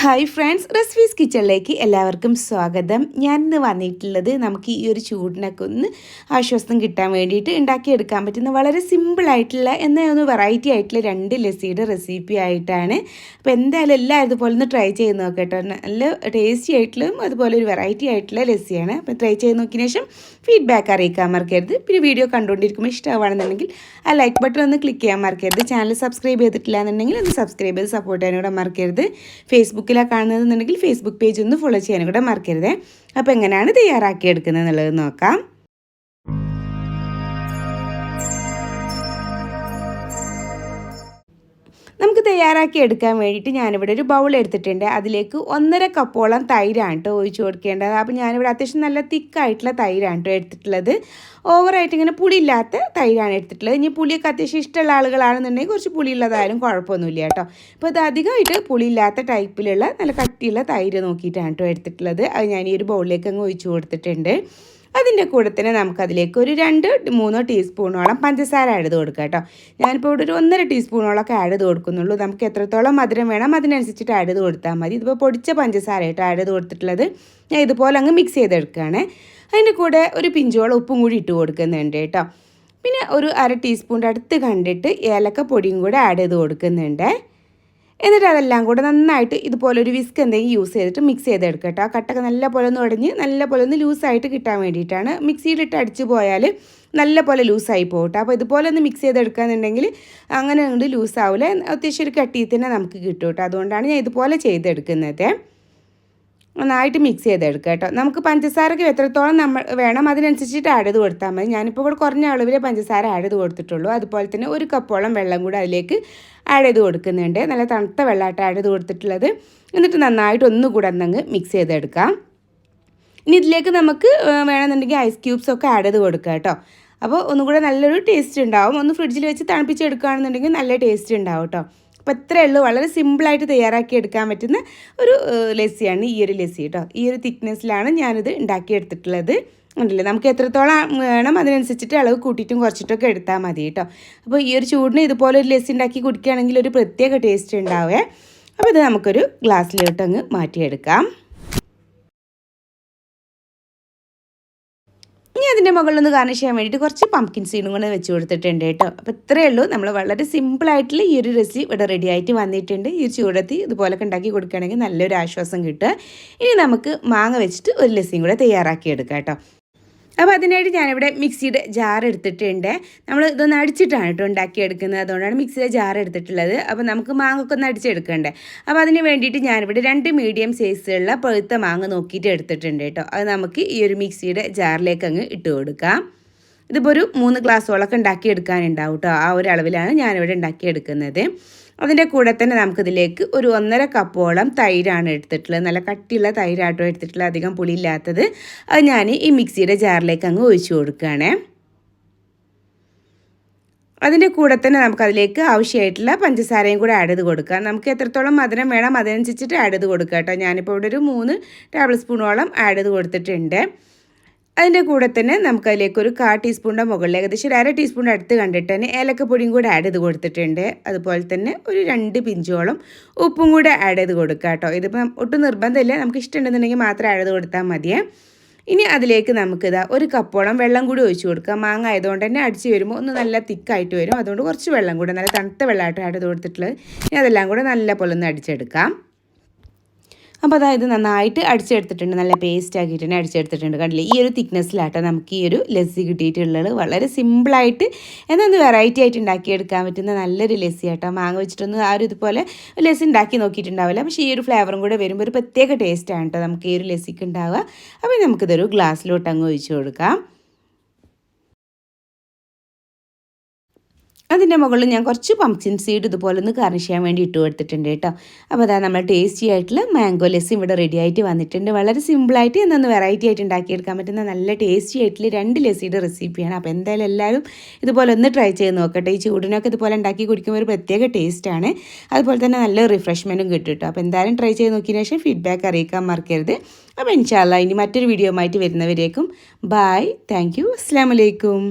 Hi friends recipes കിച്ചണിലേക്ക് എല്ലാവർക്കും സ്വാഗതം. ഞാൻ ഇന്ന് വന്നിട്ടുള്ളത് നമുക്ക് ഈ ഒരു ചൂടിനൊക്കെ ഒന്ന് ആശ്വാസം കിട്ടാൻ വേണ്ടിയിട്ട് ഉണ്ടാക്കിയെടുക്കാൻ പറ്റുന്ന വളരെ സിമ്പിളായിട്ടുള്ള എന്നാൽ ഒന്ന് വെറൈറ്റി ആയിട്ടുള്ള രണ്ട് ലസ്സിയുടെ റെസിപ്പി ആയിട്ടാണ്. അപ്പോൾ എന്തായാലും എല്ലാം ഇതുപോലെ ഒന്ന് ട്രൈ ചെയ്ത് നോക്കട്ടോ നല്ല ടേസ്റ്റി ആയിട്ടുള്ളതും അതുപോലെ ഒരു വെറൈറ്റി ആയിട്ടുള്ള ലസ്സിയാണ്. അപ്പോൾ ട്രൈ ചെയ്ത് നോക്കിയതിന് ശേഷം ഫീഡ്ബാക്ക് അറിയിക്കാൻ മറക്കരുത്. പിന്നെ വീഡിയോ കണ്ടുകൊണ്ടിരിക്കുമ്പോൾ ഇഷ്ടമാണെന്നുണ്ടെങ്കിൽ ആ ലൈക്ക് ബട്ടൺ ഒന്ന് ക്ലിക്ക് ചെയ്യാൻ മറക്കരുത്. ചാനൽ സബ്സ്ക്രൈബ് ചെയ്തിട്ടില്ല എന്നുണ്ടെങ്കിൽ ഒന്ന് സബ്സ്ക്രൈബ് ചെയ്ത് സപ്പോർട്ട് ചെയ്യാനും കൂടെ മറക്കരുത്. ഫേസ്ബുക്കിലാണ് കാണുന്നതെന്നുണ്ടെങ്കിൽ ഫേസ്ബുക്ക് പേജ് ഒന്ന് ഫോളോ ചെയ്യാനും കൂടെ മറക്കരുത്. അപ്പോൾ എങ്ങനെയാണ് തയ്യാറാക്കിയെടുക്കുന്നത് എന്നുള്ളത് നോക്കാം. നമുക്ക് തയ്യാറാക്കി എടുക്കാൻ വേണ്ടിയിട്ട് ഞാനിവിടെ ഒരു ബൗൾ എടുത്തിട്ടുണ്ട്. അതിലേക്ക് ഒന്നര കപ്പോളം തൈരാണ് കേട്ടോ ഒഴിച്ചു കൊടുക്കേണ്ടത്. അപ്പോൾ ഞാനിവിടെ അത്യാവശ്യം നല്ല തിക്കായിട്ടുള്ള തൈരാണ് കേട്ടോ എടുത്തിട്ടുള്ളത്. ഓവറായിട്ട് ഇങ്ങനെ പുളിയില്ലാത്ത തൈരാണ് എടുത്തിട്ടുള്ളത്. ഇനി പുളിയൊക്കെ അത്യാവശ്യം ഇഷ്ടമുള്ള ആളുകളാണെന്നുണ്ടെങ്കിൽ കുറച്ച് പുളിയുള്ളതായാലും കുഴപ്പമൊന്നുമില്ല കേട്ടോ അപ്പോൾ ഇത് അധികമായിട്ട് പുളിയില്ലാത്ത ടൈപ്പിലുള്ള നല്ല കട്ടിയുള്ള തൈര് നോക്കിയിട്ടാണ് കേട്ടോ എടുത്തിട്ടുള്ളത്. അത് ഞാൻ ഈ ഒരു ബൗളിലേക്ക് അങ്ങ് ഒഴിച്ചു കൊടുത്തിട്ടുണ്ട്. അതിന്റെ കൂടെ തന്നെ നമുക്കതിലേക്ക് ഒരു രണ്ട് മൂന്നോ ടീസ്പൂണോളം പഞ്ചസാര ആഡ് ചെയ്ത് കൊടുക്കുക കേട്ടോ. ഞാനിപ്പോൾ ഇവിടെ ഒരു ഒന്നര ടീസ്പൂണോളൊക്കെ ആഡ് ചെയ്ത് കൊടുക്കുന്നുള്ളൂ. നമുക്ക് എത്രത്തോളം മധുരം വേണം അതിനനുസരിച്ചിട്ട് ആഡ് ചെയ്ത് കൊടുത്താൽ മതി. ഇതിപ്പോൾ പൊടിച്ച പഞ്ചസാര ആയിട്ട് ആഡ് ചെയ്ത് കൊടുത്തിട്ടുള്ളത്. ഞാൻ ഇതുപോലെ അങ്ങ് മിക്സ് ചെയ്തെടുക്കുകയാണ്. അതിന്റെ കൂടെ ഒരു പിഞ്ചോളം ഉപ്പും കൂടി ഇട്ട് കൊടുക്കുന്നുണ്ട് കേട്ടോ. പിന്നെ ഒരു അര ടീസ്പൂണിന്റെ അടുത്ത് കണ്ടിട്ട് ഏലക്ക പൊടിയും കൂടെ ആഡ് ചെയ്ത് കൊടുക്കുന്നുണ്ട്. എന്നിട്ട് അതെല്ലാം കൂടെ നന്നായിട്ട് ഇതുപോലെ ഒരു വിസ്ക് എന്തെങ്കിലും യൂസ് ചെയ്തിട്ട് മിക്സ് ചെയ്തെടുക്കുക കേട്ടോ. കട്ടൊക്കെ നല്ല പോലെ ഒന്ന് ഉടഞ്ഞ് നല്ല പോലെ ഒന്ന് ലൂസായിട്ട് കിട്ടാൻ വേണ്ടിയിട്ടാണ്. മിക്സിയിലിട്ട് അടിച്ചു പോയാൽ നല്ല പോലെ ലൂസായി പോകട്ടെ അപ്പോൾ ഇതുപോലെ ഒന്ന് മിക്സ് ചെയ്തെടുക്കുകയെന്നുണ്ടെങ്കിൽ അങ്ങനെ കൊണ്ട് ലൂസാവില്ല അത്യാവശ്യം ഒരു കട്ടിയിൽ തന്നെ നമുക്ക് കിട്ടും കേട്ടോ. അതുകൊണ്ടാണ് ഞാൻ ഇതുപോലെ ചെയ്തെടുക്കുന്നത്. നന്നായിട്ട് മിക്സ് ചെയ്തെടുക്കുക കേട്ടോ. നമുക്ക് പഞ്ചസാരയ്ക്ക് എത്രത്തോളം നമ്മൾ വേണം അതിനനുസരിച്ചിട്ട് ആഡ് ചെയ്ത് കൊടുത്താൽ മതി. ഞാനിപ്പോൾ ഇവിടെ കുറഞ്ഞ അളവിൽ പഞ്ചസാര ആഡ് ചെയ്ത് കൊടുത്തിട്ടുള്ളൂ. അതുപോലെ തന്നെ ഒരു കപ്പോളം വെള്ളം കൂടെ അതിലേക്ക് ആഡ് ചെയ്ത് കൊടുക്കുന്നുണ്ട്. നല്ല തണുത്ത വെള്ളമായിട്ട് ആഡ് ചെയ്ത് കൊടുത്തിട്ടുള്ളത്. എന്നിട്ട് നന്നായിട്ട് ഒന്നുകൂടെ ഒന്നങ്ങ് മിക്സ് ചെയ്തെടുക്കാം ഇനി ഇതിലേക്ക് നമുക്ക് വേണമെന്നുണ്ടെങ്കിൽ ഐസ് ക്യൂബ്സ് ഒക്കെ ആഡ് ചെയ്ത് കൊടുക്കുക കേട്ടോ. അപ്പോൾ ഒന്നുകൂടെ നല്ലൊരു ടേസ്റ്റ് ഉണ്ടാവും. ഒന്ന് ഫ്രിഡ്ജിൽ വെച്ച് തണുപ്പിച്ചെടുക്കുകയാണെന്നുണ്ടെങ്കിൽ നല്ല ടേസ്റ്റ് ഉണ്ടാവും കേട്ടോ. അപ്പോൾ ഇത്രയേ ഉള്ളൂ. വളരെ സിമ്പിളായിട്ട് തയ്യാറാക്കി എടുക്കാൻ പറ്റുന്ന ഒരു ലസ്സിയാണ് ഈ ഒരു ലസ്സി കേട്ടോ. ഈ ഒരു തിക്നെസ്സിലാണ് ഞാനിത് ഉണ്ടാക്കിയെടുത്തിട്ടുള്ളത്. ഉണ്ടല്ലേ നമുക്ക് എത്രത്തോളം വേണം അതിനനുസരിച്ചിട്ട് അളവ് കൂട്ടിയിട്ടും കുറച്ചിട്ടൊക്കെ എടുത്താൽ മതി കേട്ടോ. അപ്പോൾ ഈ ഒരു ചൂടിന് ഇതുപോലെ ഒരു ലസ്സി ഉണ്ടാക്കി കുടിക്കുകയാണെങ്കിൽ ഒരു പ്രത്യേക ടേസ്റ്റ് ഉണ്ടാവേ അപ്പോൾ ഇത് നമുക്കൊരു ഗ്ലാസ്സിലോട്ട് അങ്ങ് മാറ്റിയെടുക്കാം. ഇനി അതിന്റെ മുകളിലൊന്ന് ഗാർണിഷ് ചെയ്യാൻ വേണ്ടിയിട്ട് കുറച്ച് പംകിൻ സീഡും കൂടെ വെച്ച് കൊടുത്തിട്ടുണ്ട് കേട്ടോ. അപ്പോൾ ഇത്രയേ ഉള്ളൂ. നമ്മൾ വളരെ സിമ്പിളായിട്ടുള്ള ഈ ഒരു റെസിപ്പി ഇവിടെ റെഡി ആയിട്ട് വന്നിട്ടുണ്ട്. ഈ ചൂടത്തി ഇതുപോലൊക്കെ ഉണ്ടാക്കി കൊടുക്കുകയാണെങ്കിൽ നല്ലൊരു ആശ്വാസം കിട്ടുക. ഇനി നമുക്ക് മാങ്ങ വെച്ചിട്ട് ഒരു ലസ്സിയും കൂടെ തയ്യാറാക്കി എടുക്കാം കേട്ടോ. അപ്പോൾ അതിനായിട്ട് ഞാനിവിടെ മിക്സിയുടെ ജാർ എടുത്തിട്ടുണ്ട്. നമ്മൾ ഇതൊന്ന് അടിച്ചിട്ടാണ് കേട്ടോ ഉണ്ടാക്കിയെടുക്കുന്നത്. അതുകൊണ്ടാണ് മിക്സിയുടെ ജാർ എടുത്തിട്ടുള്ളത്. അപ്പോൾ നമുക്ക് മാങ്ങൊക്കെ ഒന്ന് അടിച്ചെടുക്കണ്ടേ. അപ്പോൾ അതിന് വേണ്ടിയിട്ട് ഞാനിവിടെ രണ്ട് മീഡിയം സൈസിലുള്ള പഴുത്ത മാങ്ങ നോക്കിയിട്ട് എടുത്തിട്ടുണ്ട് കേട്ടോ അത് നമുക്ക് ഈ ഒരു മിക്സിയുടെ ജാറിലേക്ക് അങ്ങ് ഇട്ട് കൊടുക്കാം. ഇതിപ്പോൾ ഒരു മൂന്ന് ഗ്ലാസ്സോളൊക്കെ ഉണ്ടാക്കിയെടുക്കാനുണ്ടാവും കേട്ടോ ആ ഒരു അളവിലാണ് ഞാനിവിടെ ഉണ്ടാക്കിയെടുക്കുന്നത്. അതിന്റെ കൂടെ തന്നെ നമുക്കിതിലേക്ക് ഒരു ഒന്നര കപ്പോളം തൈരാണ് എടുത്തിട്ടുള്ളത്. നല്ല കട്ടിയുള്ള തൈരാട്ടോ എടുത്തിട്ടുള്ളത്. അധികം പുളിയില്ലാത്തത്. അത് ഞാൻ ഈ മിക്സിയുടെ ജാറിലേക്ക് അങ്ങ് ഒഴിച്ചു കൊടുക്കുകയാണേ. അതിന്റെ കൂടെ തന്നെ നമുക്കതിലേക്ക് ആവശ്യമായിട്ടുള്ള പഞ്ചസാരയും കൂടെ ആഡ് ചെയ്ത് കൊടുക്കാം നമുക്ക് എത്രത്തോളം മധുരം വേണം അതിനനുസരിച്ചിട്ട് ആഡ് ചെയ്ത് കൊടുക്കാം കേട്ടോ. ഞാനിപ്പോൾ ഇവിടെ ഒരു മൂന്ന് ടേബിൾ സ്പൂണോളം ആഡ് ചെയ്ത് കൊടുത്തിട്ടുണ്ട്. അതിന്റെ കൂടെ തന്നെ നമുക്ക് അതിലേക്ക് ഒരു കാ ടീസ്പൂണിന്റെ മുകളിൽ ഏകദേശം ഒരു അര ടീസ്പൂണിന്റെ അടുത്ത് കണ്ടിട്ട് തന്നെ ഏലക്കപ്പൊടിയും കൂടെ ആഡ് ചെയ്ത് കൊടുത്തിട്ടുണ്ട്. അതുപോലെ തന്നെ ഒരു രണ്ട് പിഞ്ചോളം ഉപ്പും കൂടെ ആഡ് ചെയ്ത് കൊടുക്കുക കേട്ടോ. ഇതിപ്പം ഒട്ടും നിർബന്ധമില്ല. നമുക്ക് ഇഷ്ടമുണ്ടെന്നുണ്ടെങ്കിൽ മാത്രം ആഡ് ചെയ്ത് കൊടുത്താൽ മതിയേ. ഇനി അതിലേക്ക് നമുക്കിതാ ഒരു കപ്പോളം വെള്ളം കൂടി ഒഴിച്ചു കൊടുക്കാം മാങ്ങ ആയതുകൊണ്ട് തന്നെ അടിച്ച് വരുമ്പോൾ ഒന്ന് നല്ല തിക്കായിട്ട് വരും. അതുകൊണ്ട് കുറച്ച് വെള്ളം കൂടെ നല്ല തണുത്ത വെള്ളമായിട്ട് ആഡ് ചെയ്ത് കൊടുത്തിട്ടുള്ളത്. ഇനി അതെല്ലാം കൂടെ നല്ല പോലെ ഒന്ന് അടിച്ചെടുക്കാം. അപ്പോൾ അതായത് നന്നായിട്ട് അടിച്ചെടുത്തിട്ടുണ്ട് നല്ല പേസ്റ്റ് ആക്കിയിട്ട് തന്നെ അടിച്ചെടുത്തിട്ടുണ്ട്. കണ്ടില്ലേ? ഈ ഒരു തിക്നെസ്സിലാട്ടോ നമുക്ക് ഈ ഒരു ലസ്സി കിട്ടിയിട്ടുള്ളത്. വളരെ സിമ്പിളായിട്ട് എന്നൊന്ന് വെറൈറ്റി ആയിട്ട് ഉണ്ടാക്കിയെടുക്കാൻ പറ്റുന്ന നല്ലൊരു ലസ്സി ആട്ടോ മാങ്ങ വെച്ചിട്ടൊന്ന് ആ ഒരു ഇതുപോലെ ലസ്സി ഉണ്ടാക്കി നോക്കിയിട്ടുണ്ടാവില്ല. പക്ഷേ ഈ ഒരു ഫ്ലേവറും കൂടെ വരുമ്പോൾ ഒരു പ്രത്യേക ടേസ്റ്റാണ് കേട്ടോ നമുക്ക് ഈ ഒരു ലസ്സിക്ക് ഉണ്ടാവുക. അപ്പോൾ നമുക്കിതൊരു ഗ്ലാസ്സിലോട്ട് അങ്ങ് ഒഴിച്ചു കൊടുക്കാം. അതിന്റെ മുകളിൽ ഞാൻ കുറച്ച് പംപ്കിൻ സീഡ് ഇതുപോലെ ഒന്ന് കറി ചെയ്യാൻ വേണ്ടി ഇട്ട് കൊടുത്തിട്ടുണ്ട് കേട്ടോ. അപ്പോൾ അതാ നമ്മൾ ടേസ്റ്റി ആയിട്ടുള്ള മാംഗോ ലെസ് ഇവിടെ റെഡി ആയിട്ട് വന്നിട്ടുണ്ട്. വളരെ സിമ്പിളായിട്ട് എന്നൊന്ന് വെറൈറ്റി ആയിട്ട് ഉണ്ടാക്കിയെടുക്കാൻ പറ്റുന്ന നല്ല ടേസ്റ്റി ആയിട്ടുള്ള രണ്ട് ലെസ്സിയുടെ റെസിപ്പിയാണ് അപ്പോൾ എന്തായാലും എല്ലാവരും ഇതുപോലെ ഒന്ന് ട്രൈ ചെയ്ത് നോക്കട്ടെ. ഈ ചൂടിനൊക്കെ ഇതുപോലെ ഉണ്ടാക്കി കുടിക്കുമ്പോൾ ഒരു പ്രത്യേക ടേസ്റ്റാണ് അതുപോലെ തന്നെ നല്ല റിഫ്രഷ്മെന്റും കിട്ടും കേട്ടോ. അപ്പോൾ എന്തായാലും ട്രൈ ചെയ്ത് നോക്കിയതിന് ശേഷം ഫീഡ്ബാക്ക് അറിയിക്കാൻ മറക്കരുത്. അപ്പോൾ ഇൻഷാല്ല ഇനി മറ്റൊരു വീഡിയോ ആയിട്ട് വരുന്നവരേക്കും ബായ് താങ്ക് യു അസ്സാം വലൈക്കും